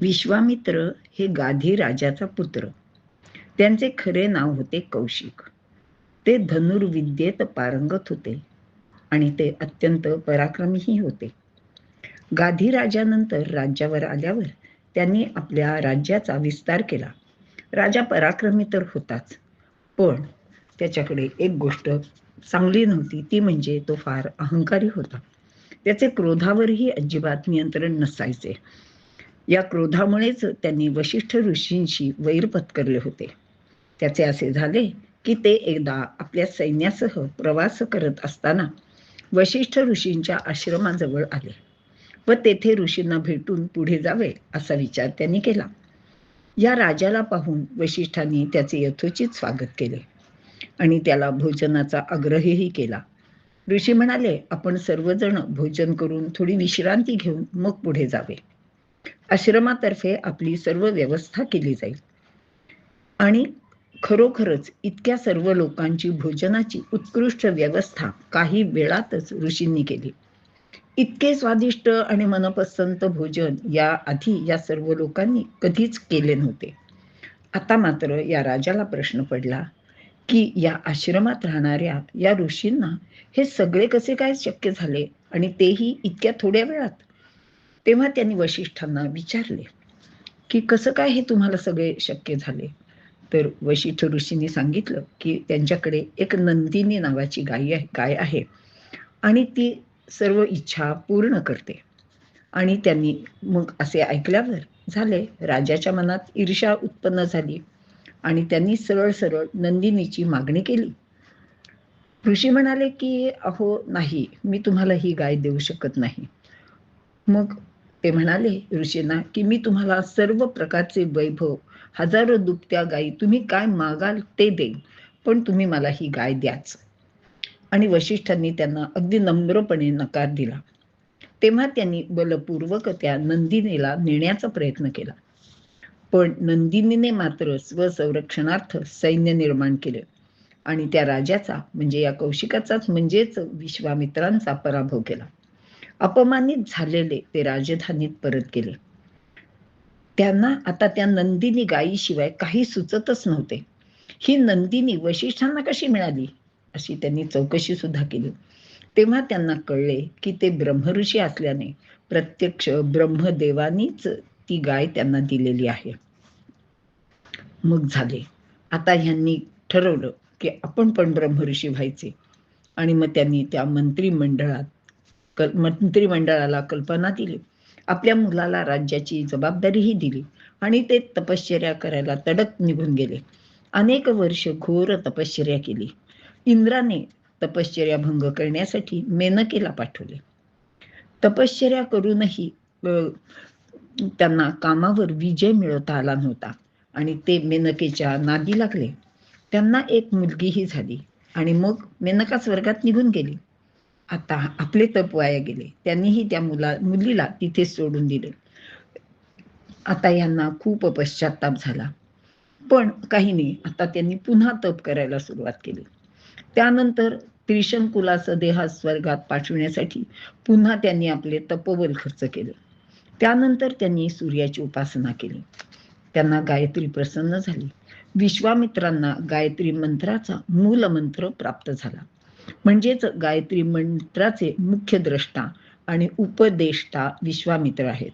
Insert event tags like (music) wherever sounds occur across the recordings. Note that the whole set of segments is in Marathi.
विश्वामित्र हे गाधी राजाचा पुत्र. त्यांचे खरे नाव होते कौशिक. ते धनुर्विद्येत पारंगत होते आणि ते अत्यंत पराक्रमीही होते. गाधी राजानंतर राज्यावर आल्यावर त्यांनी आपल्या राज्याचा विस्तार केला. राजा पराक्रमी तर होताच पण त्याच्याकडे एक गोष्ट चांगली नव्हती ती म्हणजे तो फार अहंकारी होता. त्याचे क्रोधावरही अजिबात नियंत्रण नसायचे. या क्रोधामुळेच त्यांनी वशिष्ठ ऋषींशी वैर पत्करले होते. त्याचे असे झाले की ते एकदा आपल्या सैन्यासह प्रवास करत असताना वशिष्ठ ऋषींच्या आश्रमाजवळ आले व तेथे ऋषींना भेटून पुढे जावे असा विचार त्यांनी केला. या राजाला पाहून वशिष्ठांनी त्याचे यथोचित स्वागत केले आणि त्याला भोजनाचा आग्रहही केला. ऋषी म्हणाले आपण सर्वजण भोजन करून थोडी विश्रांती घेऊन मग पुढे जावे. आश्रमातर्फे आपली सर्व व्यवस्था केली जाईल. आणि खरोखरच इतक्या सर्व लोकांची भोजनाची उत्कृष्ट व्यवस्था काही वेळातच ऋषींनी केली. इतके स्वादिष्ट आणि मनपसंत भोजन या आधी या सर्व लोकांनी कधीच केले नव्हते. आता मात्र या राजाला प्रश्न पडला की या आश्रमात राहणाऱ्या या ऋषींना हे सगळे कसे काय शक्य झाले आणि तेही इतक्या थोड्या वेळात? तेव्हा त्यांनी वशिष्ठांना विचारले की कसं काय हे तुम्हाला सगळे शक्य झाले? तर वशिष्ठ ऋषींनी सांगितलं की त्यांच्याकडे एक नंदिनी नावाची गायी आहे गाय आहे आणि ती सर्व इच्छा पूर्ण करते. आणि त्यांनी मग असे ऐकल्यावर झाले राजाच्या मनात ईर्षा उत्पन्न झाली आणि त्यांनी सरळ सरळ नंदिनीची मागणी केली. ऋषी म्हणाले की अहो नाही मी तुम्हाला ही गाय देऊ शकत नाही. मग ते म्हणाले ऋषींना की मी तुम्हाला सर्व प्रकारचे वैभव हजारो दुपत्या गायी तुम्ही काय मागाल ते देईन पण तुम्ही मला ही गाय द्याच. आणि वशिष्ठांनी त्यांना अगदी नम्रपणे नकार दिला. तेव्हा त्यांनी बलपूर्वक त्या नंदिनीला नेण्याचा प्रयत्न केला. पण नंदिनीने मात्र स्वसंरक्षणार्थ सैन्य निर्माण केले आणि त्या राजाचा म्हणजे या कौशिकाचाच म्हणजेच विश्वामित्रांचा पराभव केला. अपमानित झालेले ते राजधानीत परत गेले. त्यांना आता त्या नंदिनी गायीशिवाय काही सुचतच नव्हते. ही नंदिनी वशिष्ठांना कशी मिळाली? अशी त्यांनी चौकशी सुद्धा केली. तेव्हा त्यांना कळले की ते ब्रह्मऋषी असल्याने प्रत्यक्ष ब्रह्मदेवानीच ती गाय त्यांना दिलेली आहे. मग झाले. आता ह्यांनी ठरवलं की आपण पण ब्रह्मऋषी व्हायचे. आणि मग त्यांनी त्या मंत्रिमंडळात कल मंत्रिमंडळाला कल्पना दिली. आपल्या मुलाला राज्याची जबाबदारीही दिली आणि ते तपश्चर्या करायला तडक निघून गेले. अनेक वर्ष घोर तपश्चर्या केली. इंद्राने तपश्चर्या भंग करण्यासाठी मेनकेला पाठवले. तपश्चर्या करूनही त्यांना कामावर विजय मिळवता आला नव्हता आणि ते मेनकेच्या नादी लागले. त्यांना एक मुलगीही झाली आणि मग मेनका स्वर्गात निघून गेली. आता आपले तप वाया गेले. त्यांनीही त्या मुला मुलीला तिथे सोडून दिले. आता यांना खूप पश्चाताप झाला. पण काही नाही आता त्यांनी पुन्हा तप करायला सुरुवात केली. त्यानंतर त्रिशंकुलाचा देहा स्वर्गात पाठवण्यासाठी पुन्हा त्यांनी आपले तपोबल खर्च केले. त्यानंतर त्यांनी सूर्याची उपासना केली. त्यांना गायत्री प्रसन्न झाली. विश्वामित्रांना गायत्री मंत्राचा मूल मंत्र प्राप्त झाला. म्हणजेच गायत्री मंत्राचे मुख्य द्रष्टा आणि उपदेष्टा विश्वामित्र आहेत.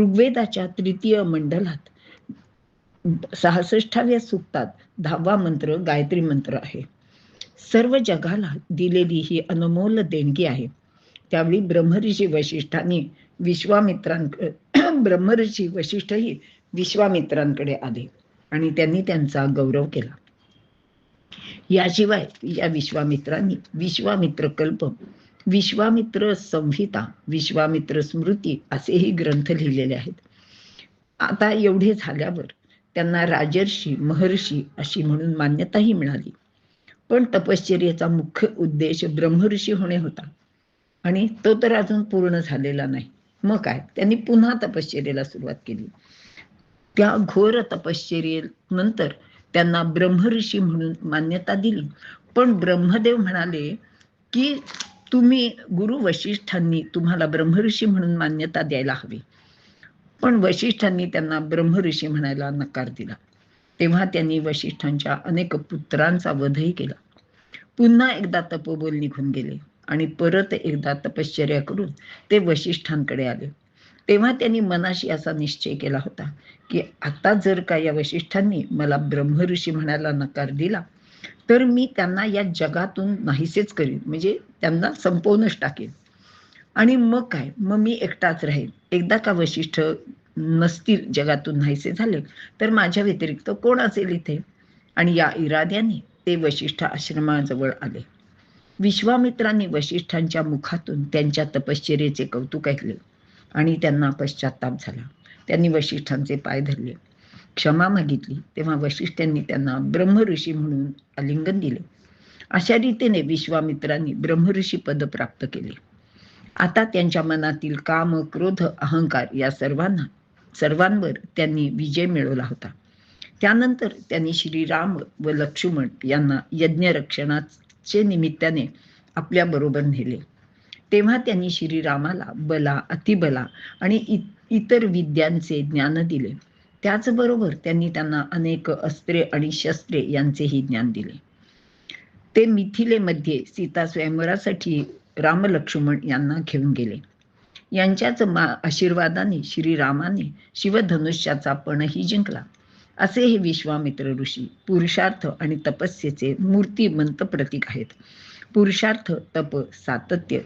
ऋग्वेदाच्या तृतीय मंडलात सहासष्टाव्या सुक्तात दहावा मंत्र गायत्री मंत्र आहे. सर्व जगाला दिलेली ही अनमोल देणगी आहे. त्यावेळी ब्रह्मऋषी वशिष्ठांनी विश्वामित्रांकडे (clears throat) ब्रह्मऋषी वशिष्ठही विश्वामित्रांकडे आले आणि त्यांनी त्यांचा गौरव केला. याशिवाय या विश्वामित्रांनी विश्वामित्र कल्प विश्वामित्र संहिता विश्वामित्र स्मृती असेही ग्रंथ लिहिलेले आहेत. आता एवढे झाल्यावर त्यांना राजर्षी महर्षी अशी म्हणून मान्यताही मिळाली. पण तपश्चर्याचा मुख्य उद्देश ब्रह्मऋषी होणे होता. आणि तो तर अजून पूर्ण झालेला नाही. मग काय? त्यांनी पुन्हा तपश्चर्याला सुरुवात केली. त्या घोर तपश्चर्येनंतर त्यांना ब्रह्मऋषी म्हणून मान्यता दिली. पण ब्रह्मदेव म्हणाले की तुम्ही गुरु वशिष्ठांनी तुम्हाला ब्रह्मऋषी म्हणून मान्यता द्यायला हवी. पण वशिष्ठांनी त्यांना ब्रह्मऋषी म्हणायला नकार दिला. तेव्हा त्यांनी वशिष्ठांच्या अनेक पुत्रांचा वधही केला. पुन्हा एकदा तपोबोल निघून गेले आणि परत एकदा तपश्चर्या करून ते वशिष्ठांकडे आले. तेव्हा त्यांनी मनाशी असा निश्चय केला होता की आता जर का या वशिष्ठांनी मला ब्रह्मऋषी म्हणायला नकार दिला तर मी त्यांना या जगातून नाहीसेच करीन म्हणजे त्यांना संपवूनच टाकेन. आणि मग काय? मग मी एकटाच राहील एकदा का वशिष्ठ नसतील जगातून नाहीसे झाले तर माझ्या व्यतिरिक्त कोण असेल इथे आणि या इराद्याने ते वशिष्ठ आश्रमाजवळ आले. विश्वामित्रांनी वशिष्ठांच्या मुखातून त्यांच्या तपश्चर्याचे कौतुक ऐकले. आणि त्यांना पश्चाताप झाला. त्यांनी वशिष्ठांचे पाय धरले. क्षमा मागितली. तेव्हा वशिष्ठांनी त्यांना ब्रह्मऋषी म्हणून आलिंगन दिले. अशा रीतीने विश्वामित्रांनी ब्रह्मऋषी पद प्राप्त केले. आता त्यांच्या मनातील काम क्रोध अहंकार या सर्वांना सर्वांवर त्यांनी विजय मिळवला होता. त्यानंतर त्यांनी श्रीराम व लक्ष्मण यांना यज्ञरक्षणाचे निमित्ताने आपल्या बरोबर नेले. तेव्हा त्यांनी श्रीरामाला बला अतिबला आणि इतर विद्यांचे ज्ञान दिले. त्याचबरोबर त्यांनी त्यांना अनेक अस्त्रे आणि शस्त्रे यांचेही ज्ञान दिले. ते मिथिलेमध्ये सीता स्वयंवरासाठी रामलक्ष्मण यांना घेऊन गेले. यांच्याच मा आशीर्वादाने श्रीरामाने शिवधनुष्याचा पणही जिंकला. असे हे विश्वामित्र ऋषी पुरुषार्थ आणि तपस्येचे मूर्तिमंत प्रतीक आहेत. पुरुषार्थ तप सातत्य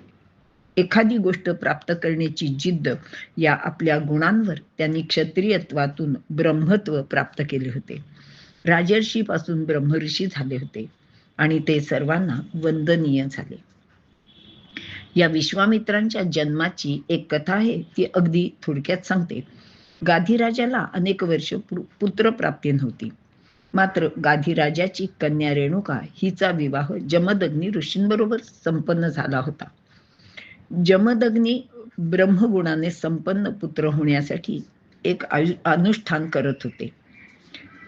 एखादी गोष्ट प्राप्त करण्याची जिद्द या आपल्या गुणांवर त्यांनी क्षत्रियत्वातून ब्रह्मत्व प्राप्त केले होते. राजर्षीपासून ब्रह्मऋषी झाले होते आणि ते सर्वांना वंदनीय झाले. या विश्वामित्रांच्या जन्माची एक कथा आहे ती अगदी थोडक्यात सांगते. गाधीराजाला अनेक वर्ष पुत्रप्राप्ती नव्हती. मात्र गाधीराजाची कन्या रेणुका हिचा विवाह जमदग्नी ऋषींबरोबर संपन्न झाला होता. जमदग्नी ब्रह्मगुणाने संपन्न पुत्र होण्यासाठी एक अनुष्ठान करत होते.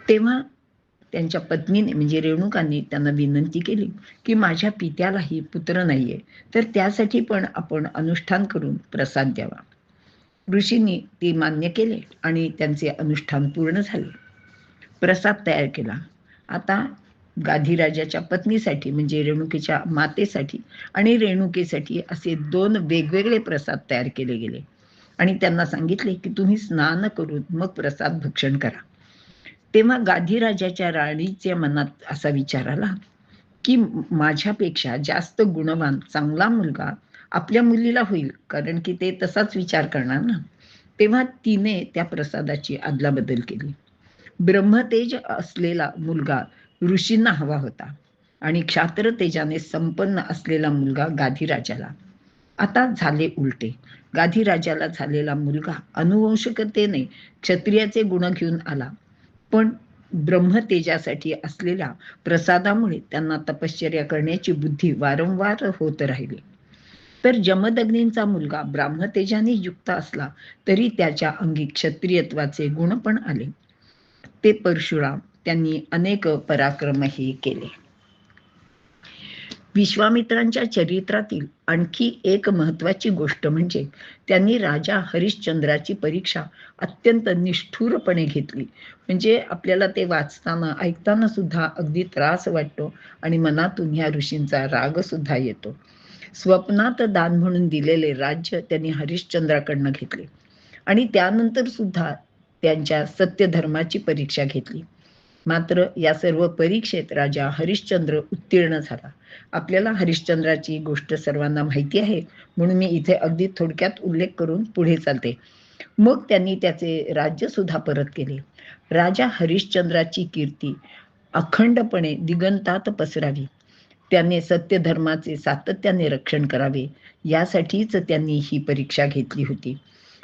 तेव्हा त्यांच्या पत्नीने म्हणजे रेणुकांनी त्यांना विनंती केली की माझ्या पित्यालाही पुत्र नाहीये तर त्यासाठी पण आपण अनुष्ठान करून प्रसाद द्यावा. ऋषींनी ते मान्य केले आणि त्यांचे अनुष्ठान पूर्ण झाले. प्रसाद तयार केला. आता गाधीराजाच्या पत्नीसाठी म्हणजे रेणुकेच्या मातेसाठी आणि रेणुकेसाठी असे दोन वेगवेगळे प्रसाद तयार केले गेले. आणि त्यांना सांगितले की तुम्ही स्नान करून मग प्रसाद भक्षण करा. तेव्हा गाधीराजाच्या राणीच्या मनात असा विचार आला की माझ्यापेक्षा जास्त गुणवान चांगला मुलगा आपल्या मुलीला होईल कारण की ते तसाच विचार करणार ना. तेव्हा तिने त्या प्रसादाची अदलाबदल केली. ब्रह्मतेज असलेला मुलगा ऋषींना हवा होता. आणि क्षात्र तेजाने संपन्न असलेला मुलगा गाधीराजाला. आता झाले उलटे. गाधीराजाला झालेला मुलगा अनुवंशकतेने क्षत्रियाचे गुण घेऊन आला. पण ब्रह्मतेजासाठी असलेल्या प्रसादामुळे त्यांना तपश्चर्या करण्याची बुद्धी वारंवार होत राहिली. तर जमदग्नींचा मुलगा ब्राह्मतेजाने युक्त असला तरी त्याच्या अंगी क्षत्रियत्वाचे गुण पण आले. ते परशुराम त्यांनी अनेक पराक्रमही केले. विश्वामित्रांच्या चरित्रातील आणखी एक महत्वाची गोष्ट म्हणजे त्यांनी राजा हरिश्चंद्राची परीक्षा अत्यंत निष्ठुरपणे घेतली. म्हणजे आपल्याला ते वाचताना ऐकताना सुद्धा अगदी त्रास वाटतो आणि मनातून ह्या ऋषींचा राग सुद्धा येतो. स्वप्नात दान म्हणून दिलेले राज्य त्यांनी हरिश्चंद्राकडनं घेतले. आणि त्यानंतर सुद्धा त्यांच्या सत्यधर्माची परीक्षा घेतली. मात्र या सर्व परीक्षेत राजा हरिश्चंद्र उत्तीर्ण झाला. आपल्याला हरिश्चंद्राची गोष्ट सर्वांना माहिती आहे म्हणून मी इथे अगदी थोडक्यात उल्लेख करून पुढे चालते. मग त्यांनी त्याचे राज्य सुद्धा परत केले. राजा हरिश्चंद्राची कीर्ती अखंडपणे दिगंतात पसरावी. त्याने सत्यधर्माचे सातत्याने रक्षण करावे यासाठीच त्यांनी ही परीक्षा घेतली होती.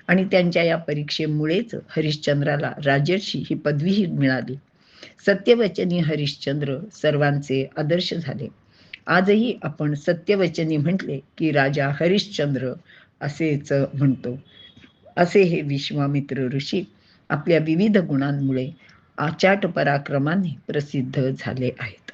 आणि त्यांच्या या परीक्षेमुळेच हरिश्चंद्राला राजर्षी ही पदवीही मिळाली. सत्यवचनी हरिश्चंद्र सर्वांचे आदर्श झाले. आजही आपण सत्यवचनी म्हटले की राजा हरिश्चंद्र असेच म्हणतो. असे हे विश्वामित्र ऋषी आपल्या विविध गुणांमुळे आचाट पराक्रमाने प्रसिद्ध झाले आहेत.